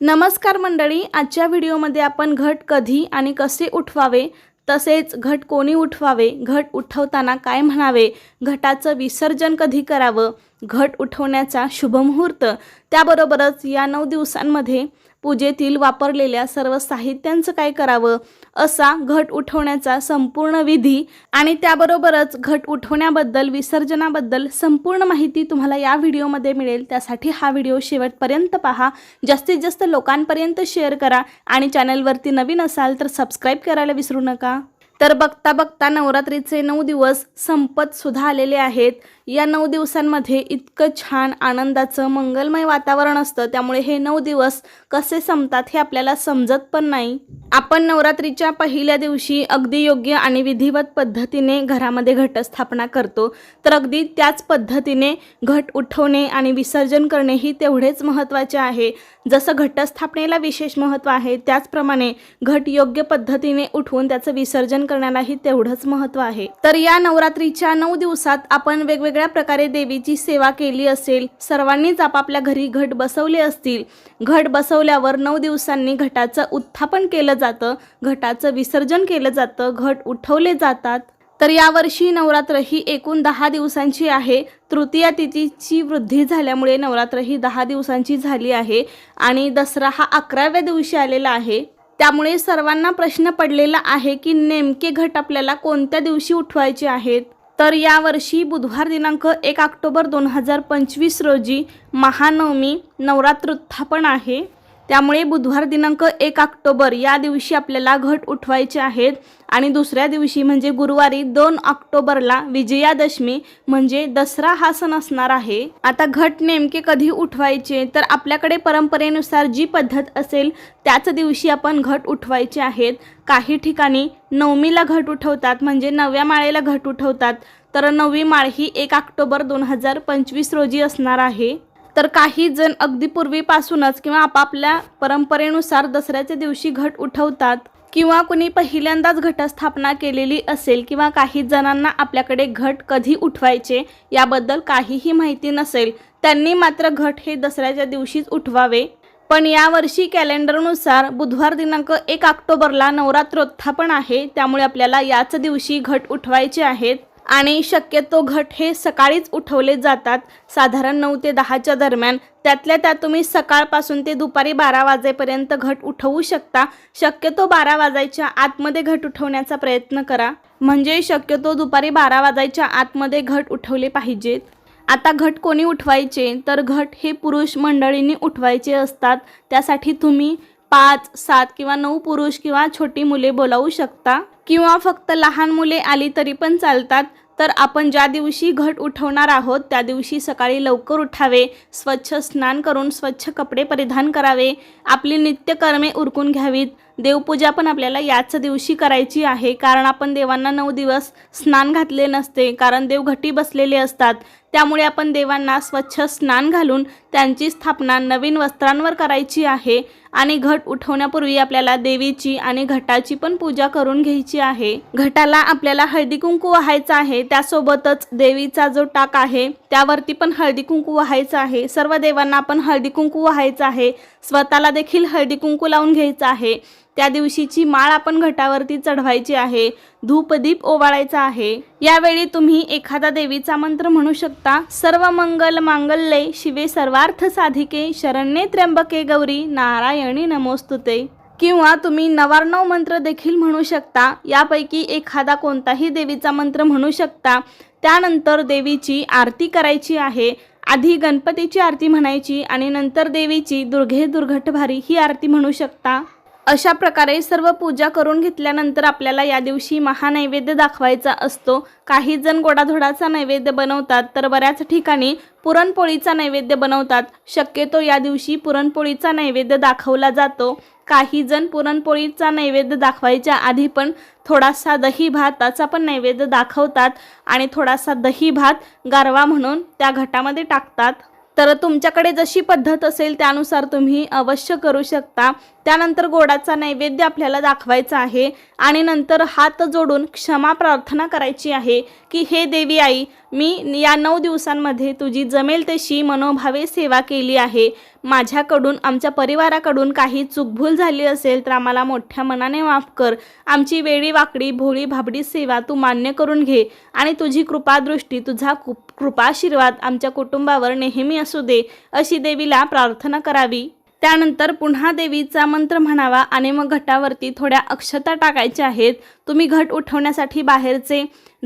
नमस्कार मंडळी आजच्या व्हिडिओमध्ये आपण घट कधी आणि कसे उठवावे तसेच घट कोणी उठवावे घट उठवताना काय म्हणावे घटाचं विसर्जन कधी करावं घट उठवण्याचा शुभमुहूर्त त्याबरोबरच या नऊ दिवसांमध्ये पूजेतील वापरलेल्या सर्व साहित्यांचं काय करावं? असा घट उठवण्याचा संपूर्ण विधी आणि त्याबरोबरच घट उठवण्याबद्दल विसर्जनाबद्दल संपूर्ण माहिती तुम्हाला या व्हिडिओमध्ये मिळेल. त्यासाठी हा व्हिडिओ शेवटपर्यंत पहा. जास्तीत जास्त लोकांपर्यंत शेअर करा आणि चॅनलवरती नवीन असाल तर सबस्क्राईब करायला विसरू नका. तर बघता बघता नवरात्रीचे नऊ दिवस संपत सुद्धा आलेले आहेत. या नऊ दिवसांमध्ये इतकं छान आनंदाचं मंगलमय वातावरण असतं. त्यामुळे हे नऊ दिवस कसे संपतात हे आपल्याला समजत पण नाही. आपण नवरात्रीच्या पहिल्या दिवशी अगदी योग्य आणि विधिवत पद्धतीने घरामध्ये घटस्थापना करतो. तर अगदी त्याच पद्धतीने घट उठवणे आणि विसर्जन करणे ही तेवढेच महत्त्वाचे आहे. जसं घटस्थापनेला विशेष महत्त्व आहे त्याचप्रमाणे घट योग्य पद्धतीने उठवून त्याचं विसर्जन करण्यालाही तेवढंच महत्त्व आहे. तर या नवरात्रीच्या नऊ दिवसात आपण वेगवेगळ्या प्रकारे देवीची सेवा केली असेल सर्वांनीच आपापल्या घरी घट बसवले असतील. घट बसवल्यावर नऊ दिवसांनी घटाचं उत्थापन केलं जातं घटाचं विसर्जन केलं जातं घट उठवले जातात. तर यावर्षी नवरात्र ही एकूण दहा दिवसांची आहे. तृतीया तिथीची वृद्धी झाल्यामुळे नवरात्र ही दहा दिवसांची झाली आहे आणि दसरा हा अकराव्या दिवशी आलेला आहे. त्यामुळे सर्वांना प्रश्न पडलेला आहे की नेमके घट आपल्याला कोणत्या दिवशी उठवायचे आहेत? तर यावर्षी बुधवार दिनांक एक ऑक्टोबर दोन हजार पंचवीस रोजी महानवमी नवरात्रोत्थापन आहे. त्यामुळे बुधवार दिनांक एक ऑक्टोबर या दिवशी आपल्याला घट उठवायचे आहेत. आणि दुसऱ्या दिवशी म्हणजे गुरुवारी दोन ऑक्टोबरला विजयादशमी म्हणजे दसरा हा सण असणार आहे. आता घट नेमके कधी उठवायचे? तर आपल्याकडे परंपरेनुसार जी पद्धत असेल त्याच दिवशी आपण घट उठवायचे आहेत. काही ठिकाणी नवमीला घट उठवतात म्हणजे नव्या माळेला घट उठवतात. तर नववी माळ ही एक ऑक्टोबर दोन हजार पंचवीस रोजी असणार आहे. तर काही जण अगदी पूर्वीपासूनच किंवा आपापल्या परंपरेनुसार दसऱ्याच्या दिवशी घट उठवतात किंवा कुणी पहिल्यांदाच घटस्थापना केलेली असेल किंवा काही जणांना आपल्याकडे घट कधी उठवायचे याबद्दल काहीही माहिती नसेल त्यांनी मात्र घट हे दसऱ्याच्या दिवशीच उठवावे. पण यावर्षी कॅलेंडरनुसार बुधवार दिनांक एक ऑक्टोबरला नवरात्रोत्थापन आहे त्यामुळे आपल्याला याच दिवशी घट उठवायचे आहेत. आणि शक्यतो घट हे सकाळीच उठवले जातात. साधारण नऊ ते दहाच्या दरम्यान. त्यातल्या त्यात तुम्ही सकाळपासून ते दुपारी बारा वाजेपर्यंत घट उठवू शकता. शक्यतो बारा वाजायच्या आतमध्ये घट उठवण्याचा प्रयत्न करा. म्हणजे शक्यतो दुपारी बारा वाजायच्या आतमध्ये घट उठवले पाहिजेत. आता घट कोणी उठवायचे? तर घट हे पुरुष मंडळींनी उठवायचे असतात. त्यासाठी तुम्ही पाच सात किंवा नऊ पुरुष किंवा छोटी मुले बोलावू शकता. किंवा फक्त लहान मुले आली तरी पण चालतात. तर आपण ज्या दिवशी घट उठवणार आहोत त्या दिवशी सकाळी लवकर उठावे स्वच्छ स्नान करून स्वच्छ कपडे परिधान करावे. आपली नित्यकर्मे उरकून घ्यावीत. देवपूजा पण आपल्याला याच दिवशी करायची आहे. कारण आपण देवांना नऊ दिवस स्नान घातले नसते. कारण देव घटी बसलेले असतात. त्यामुळे आपण देवांना स्वच्छ स्नान घालून त्यांची स्थापना नवीन वस्त्रांवर करायची आहे. आणि घट उठवण्यापूर्वी आपल्याला देवीची आणि घटाची पण पूजा करून घ्यायची आहे. घटाला आपल्याला हळदी कुंकू व्हायचा आहे. त्यासोबतच देवीचा जो टाक आहे त्यावरती पण हळदी कुंकू व्हायचं आहे. सर्व देवांना आपण हळदी कुंकू व्हायचं आहे. स्वतःला देखील हळदी कुंकू लावून घ्यायचं आहे. त्या दिवशीची माळ आपण घटावरती चढवायची आहे. धूपदीप ओवाळायचा आहे. यावेळी तुम्ही एखादा देवीचा मंत्र म्हणू शकता. सर्व मंगल मांगल्ये शिवे सर्वार्थ साधिके. शरण्ये त्र्यंबके गौरी. नारायणी नमोस्तुते. किंवा तुम्ही नवार्णव मंत्र देखील म्हणू शकता. यापैकी एखादा कोणताही देवीचा मंत्र म्हणू शकता. त्यानंतर देवीची आरती करायची आहे. आधी गणपतीची आरती म्हणायची आणि नंतर देवीची दुर्घे दुर्घट भारी ही आरती म्हणू शकता. अशा प्रकारे सर्व पूजा करून घेतल्यानंतर आपल्याला या दिवशी महानैवेद्य दाखवायचा असतो. काही जण गोडाधोडाचा नैवेद्य बनवतात तर बऱ्याच ठिकाणी पुरणपोळीचा नैवेद्य बनवतात. शक्यतो या दिवशी पुरणपोळीचा नैवेद्य दाखवला जातो. काही जण पुरणपोळीचा नैवेद्य दाखवायच्या आधी पण थोडासा दही भाताचा पण नैवेद्य दाखवतात आणि थोडासा दही भात गारवा म्हणून त्या घटामध्ये टाकतात. तर तुमच्याकडे जशी पद्धत असेल त्यानुसार तुम्ही अवश्य करू शकता. त्यानंतर गोडाचा नैवेद्य आपल्याला दाखवायचा आहे आणि नंतर हात जोडून क्षमा प्रार्थना करायची आहे की हे देवी आई मी या नऊ दिवसांमध्ये तुझी जमेल तशी मनोभावे सेवा केली आहे. माझ्याकडून आमच्या परिवाराकडून काही चूकभूल झाली असेल तर आम्हाला मोठ्या मनाने माफ कर. आमची वेळी वाकडी भोळी भाबडी सेवा तू मान्य करून घे आणि तुझी कृपादृष्टी तुझा कृपाशीर्वाद आमच्या कुटुंबावर नेहमी असू दे अशी देवीला प्रार्थना करावी. त्यानंतर पुन्हा देवीचा मंत्र म्हणावा आणि मग घटावरती थोड्या अक्षता टाकायच्या आहेत. तुम्ही घट उठवण्यासाठी बाहेरचे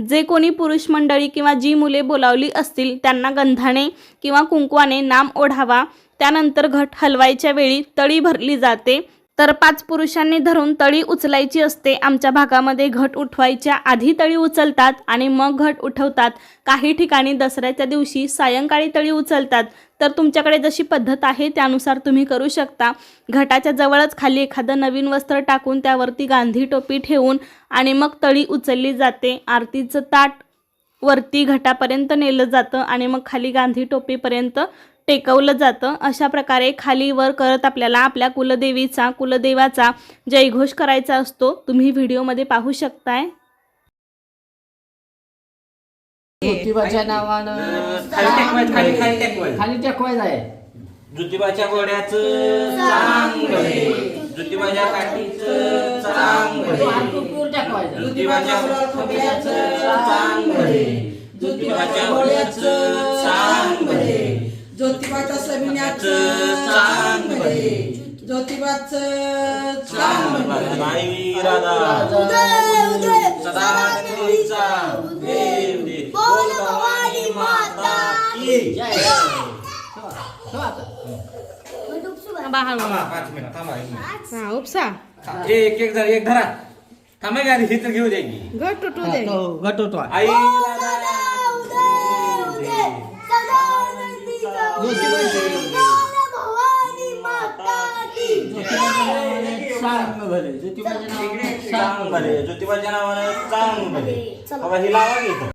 जे कोणी पुरुष मंडळी किंवा जी मुले बोलावली असतील त्यांना गंधाने किंवा कुंकवाने नाम ओढावा. त्यानंतर घट हलवायच्या वेळी तळी भरली जाते. तर पाच पुरुषांनी धरून तळी उचलायची असते. आमच्या भागामध्ये घट उठवायच्या आधी तळी उचलतात आणि मग घट उठवतात. काही ठिकाणी दसऱ्याच्या दिवशी सायंकाळी तळी उचलतात. तर तुमच्याकडे जशी पद्धत आहे त्यानुसार तुम्ही करू शकता. घटाच्या जवळच खाली एखादं नवीन वस्त्र टाकून त्यावरती गांधी टोपी ठेवून आणि मग तळी उचलली जाते. आरतीचं ताट वरती घटापर्यंत नेलं जातं आणि मग खाली गांधी टोपीपर्यंत टेकवलं जातं. अशा प्रकारे खाली वर करत आपल्याला आपल्या कुलदेवीचा कुलदेवाचा जयघोष करायचा असतो. तुम्ही व्हिडिओमध्ये पाहू शकताय. ज्योतिबाच्या नावानं खाली टेकवायचं, आहे. काठीचं ज्योतिबाच्या सविन्याचं चांग भले ज्योतिबाचं चांग भले माई राधा सदा देवीचा देव दे बोल भवानी माता की जय ठेवा, ठेवा आता. थांबा, पाच मिनिट थांबा एक मिनिट. हा उपसा थांब. एक एक जरा एक धरा थांबा गाडी ही तर घेऊ द्या की घट उठू हा, तो घट उठवा. आई सांग भले ज्योतिबाच्या नावानं चांग भले ज्योतिबाच्या नावानं चांग भले. बाबा ही लावा घेतो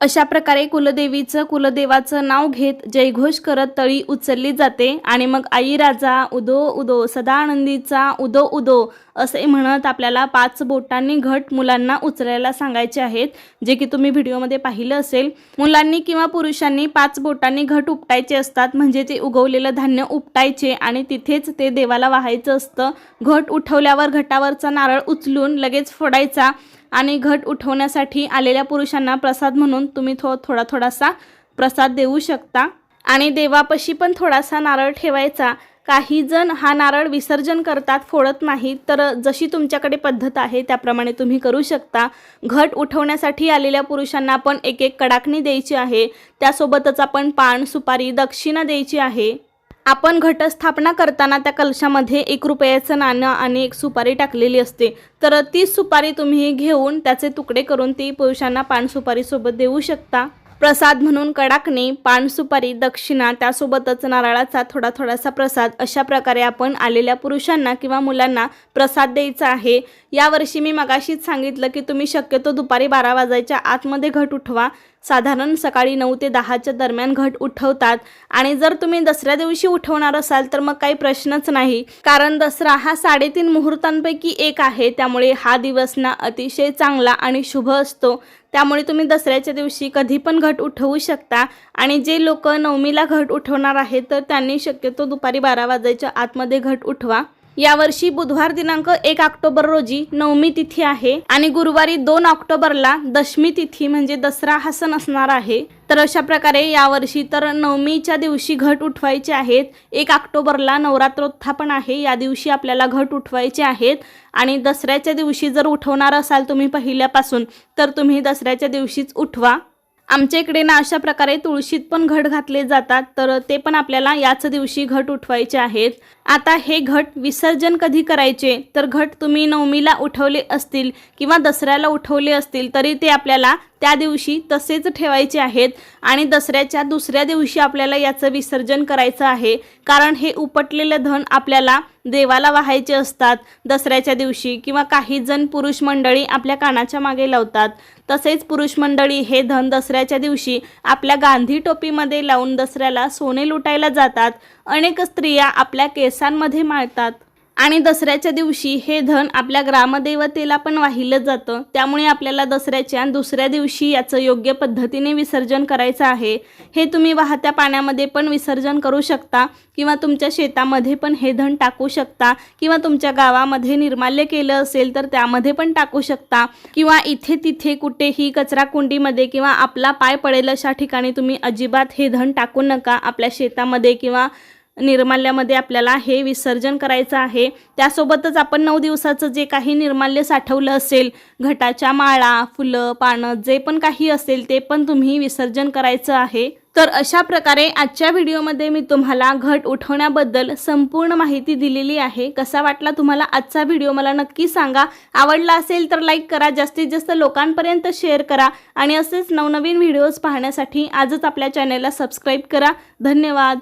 अशा प्रकारे कुलदेवीचं कुलदेवाचं नाव घेत जयघोष करत तळी उचलली जाते. आणि मग आई राजा उदो उदो सदानंदीचा उदो उदो असे म्हणत आपल्याला पाच बोटांनी घट मुलांना उचलायला सांगायचे आहेत जे की तुम्ही व्हिडिओमध्ये पाहिलं असेल. मुलांनी किंवा पुरुषांनी पाच बोटांनी घट उपटायचे असतात म्हणजे ते उगवलेलं धान्य उपटायचे आणि तिथेच ते देवाला वाहायचं असतं. घट उठवल्यावर घटावरचा नारळ उचलून लगेच फोडायचा. आणि घट उठवण्यासाठी आलेल्या पुरुषांना प्रसाद म्हणून तुम्ही थो थोडा थोडासा प्रसाद देऊ शकता. आणि देवापाशी पण थोडासा नारळ ठेवायचा. काही जण हा नारळ विसर्जन करतात फोडत नाही तर जशी तुमच्याकडे पद्धत आहे त्याप्रमाणे तुम्ही करू शकता. घट उठवण्यासाठी आलेल्या पुरुषांना आपण एक एक कडाकणी द्यायची आहे. त्यासोबतच आपण पान सुपारी दक्षिणा द्यायची आहे. आपण घटस्थापना करताना त्या कलशामध्ये एक रुपयाचं नाणं आणि एक सुपारी टाकलेली असते. तर ती सुपारी तुम्ही घेऊन त्याचे तुकडे करून ती पुरुषांना पान सुपारीसोबत देऊ शकता. प्रसाद म्हणून कडाकणी पानसुपारी दक्षिणा त्यासोबतच नारळाचा थोडा थोडासा प्रसाद अशा प्रकारे आपण आलेल्या पुरुषांना किंवा मुलांना प्रसाद द्यायचा आहे. यावर्षी मी मगाशीच सांगितलं की तुम्ही शक्यतो दुपारी बारा वाजायच्या आतमध्ये घट उठवा. साधारण सकाळी नऊ ते दहाच्या दरम्यान घट उठवतात. आणि जर तुम्ही दसऱ्या दिवशी उठवणार असाल तर मग काही प्रश्नच नाही. कारण दसरा हा साडेतीन मुहूर्तांपैकी एक आहे. त्यामुळे हा दिवस ना अतिशय चांगला आणि शुभ असतो. त्यामुळे तुम्ही दसऱ्याच्या दिवशी कधी पण घट उठवू शकता. आणि जे लोक नवमीला घट उठवणार आहेत तर त्यांनी शक्यतो दुपारी बारा वाजायच्या आतमध्ये घट उठवा. यावर्षी बुधवार दिनांक एक ऑक्टोबर रोजी नवमी तिथी आहे आणि गुरुवारी दोन ऑक्टोबरला दशमी तिथी म्हणजे दसरा हा सण असणार आहे. तर अशा प्रकारे यावर्षी तर नवमीच्या दिवशी घट उठवायचे आहेत. एक ऑक्टोबरला नवरात्रोत्थापन आहे. या दिवशी आपल्याला घट उठवायचे आहेत. आणि दसऱ्याच्या दिवशी जर उठवणार असाल तुम्ही पहिल्यापासून तर तुम्ही दसऱ्याच्या दिवशीच उठवा. आमच्या इकडे ना अशा प्रकारे तुळशीत पण घट घातले जातात तर ते पण आपल्याला याच दिवशी घट उठवायचे आहेत. आता हे घट विसर्जन कधी करायचे? तर घट तुम्ही नवमीला उठवले असतील किंवा दसऱ्याला उठवले असतील तरी ते आपल्याला त्या दिवशी तसेच ठेवायचे आहेत आणि दसऱ्याच्या दुसऱ्या दिवशी आपल्याला याचं विसर्जन करायचं आहे. कारण हे उपटलेलं धन आपल्याला देवाला वाहायचे असतात दसऱ्याच्या दिवशी किंवा काही जण पुरुष मंडळी आपल्या कानाच्या मागे लावतात. तसेच पुरुष मंडळी हे धन दसऱ्याच्या दिवशी आपल्या गांधी टोपीमध्ये लावून दसऱ्याला सोने लुटायला जातात. अनेक स्त्रिया आपल्या केसांमध्ये माळतात. आणि दसऱ्याच्या दिवशी हे धन आपल्या ग्रामदेवतेला पण वाहिलं जातं. त्यामुळे आपल्याला दसऱ्याच्या दुसऱ्या दिवशी याचं योग्य पद्धतीने विसर्जन करायचं आहे. हे तुम्ही वाहत्या पाण्यामध्ये पण विसर्जन करू शकता किंवा तुमच्या शेतामध्ये पण हे धन टाकू शकता किंवा तुमच्या गावामध्ये निर्माल्य केलं असेल तर त्यामध्ये पण टाकू शकता. किंवा इथे तिथे कुठेही कचरा कुंडीमध्ये किंवा आपला पाय पडेल अशा ठिकाणी तुम्ही अजिबात हे धन टाकू नका. आपल्या शेतामध्ये किंवा निर्माल्यामध्ये आपल्याला हे विसर्जन करायचं आहे. त्यासोबतच आपण नऊ दिवसाचं जे काही निर्माल्य साठवलं असेल घटाच्या माळा फुलं पानं जे पण काही असेल ते पण तुम्ही विसर्जन करायचं आहे. तर अशा प्रकारे आजच्या व्हिडिओमध्ये मी तुम्हाला घट उठवण्याबद्दल संपूर्ण माहिती दिलेली आहे. कसा वाटला तुम्हाला आजचा व्हिडिओ मला नक्की सांगा. आवडला असेल तर लाईक करा जास्तीत जास्त लोकांपर्यंत शेअर करा आणि असेच नवनवीन व्हिडिओज पाहण्यासाठी आजच आपल्या चॅनेलला सबस्क्राईब करा. धन्यवाद.